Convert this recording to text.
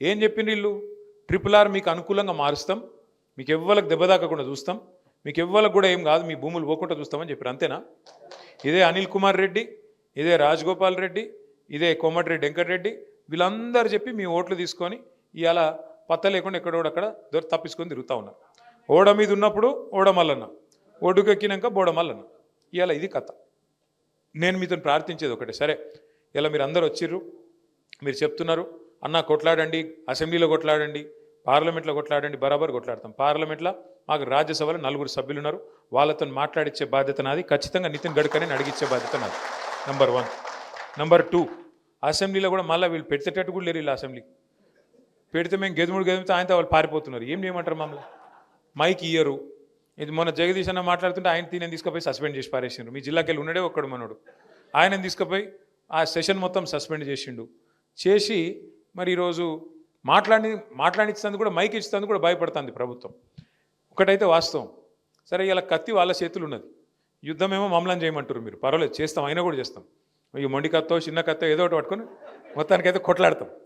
ఏం చెప్పిండ్రు వీళ్ళు? ట్రిపుల్ ఆర్ మీకు అనుకూలంగా మారుస్తాం. మీకు ఎవ్వలకు దెబ్బ తాకకుండా చూస్తాం. మీకు ఎవ్వలకు కూడా ఏం కాదు మీ భూములు పోకుండా చూస్తామని చెప్పారు అంతేనా? ఇదే అనిల్ కుమార్ రెడ్డి ఇదే రాజగోపాల్ రెడ్డి ఇదే కోమటిరెడ్డి వెంకటరెడ్డి వీళ్ళందరూ చెప్పి మీ ఓట్లు తీసుకొని ఇవాళ పత్త లేకుండా ఎక్కడోడక్కడ దొర తప్పించుకొని తిరుగుతూ ఉన్నారు. ఓడ మీద ఉన్నప్పుడు ఓడమల్లన్న మల్లన్న బోడమల్లన్న ఇవాళ ఇది కథ. నేను మీతో ప్రార్థించేది ఒకటే. సరే ఇలా మీరు అందరు వచ్చిర్రు మీరు చెప్తున్నారు అన్న కొట్లాడండి అసెంబ్లీలో కొట్లాడండి పార్లమెంట్లో కొట్లాడండి బరాబర్ కొట్లాడతాం. పార్లమెంట్లో మాకు రాజ్యసభలో నలుగురు సభ్యులు ఉన్నారు వాళ్ళతో మాట్లాడించే బాధ్యత నాది. ఖచ్చితంగా నితిన్ గడ్కరీని అడిగించే బాధ్యత నాది. నెంబర్ వన్ నెంబర్ టూ అసెంబ్లీలో కూడా మళ్ళీ వీళ్ళు పెడితేటట్టు కూడా లేరు వీళ్ళు అసెంబ్లీ. పెడితే మేము గెదుముడు గెదిమితే ఆయనతో వాళ్ళు పారిపోతున్నారు. ఏం చేయమంటారు మమ్మల్ని? మైక్ ఇయ్యరు. ఇది మొన్న జగదీష్ అన్న మాట్లాడుతుంటే ఆయన తీనే తీసుకుపోయి సస్పెండ్ చేసి పారేసిండు మీ జిల్లాకి వెళ్ళి ఉండడే ఒక్కడు మనోడు. ఆయన తీసుకుపోయి ఆ సెషన్ మొత్తం సస్పెండ్ చేసిండు. చేసి మరి ఈరోజు మాట్లాడి మాట్లాడించినందుకు కూడా మైక్ ఇచ్చినందుకు కూడా భయపడుతుంది ప్రభుత్వం. ఒకటైతే వాస్తవం. సరే ఇలా కత్తి వాళ్ళ చేతులు ఉన్నది యుద్ధమేమో మమ్మల్ని చేయమంటారు మీరు. పర్వాలేదు చేస్తాం అయినా కూడా చేస్తాం. ఈ మొండి కత్తో చిన్న కత్తో ఏదో ఒకటి పట్టుకొని మొత్తానికైతే కొట్లాడతాం.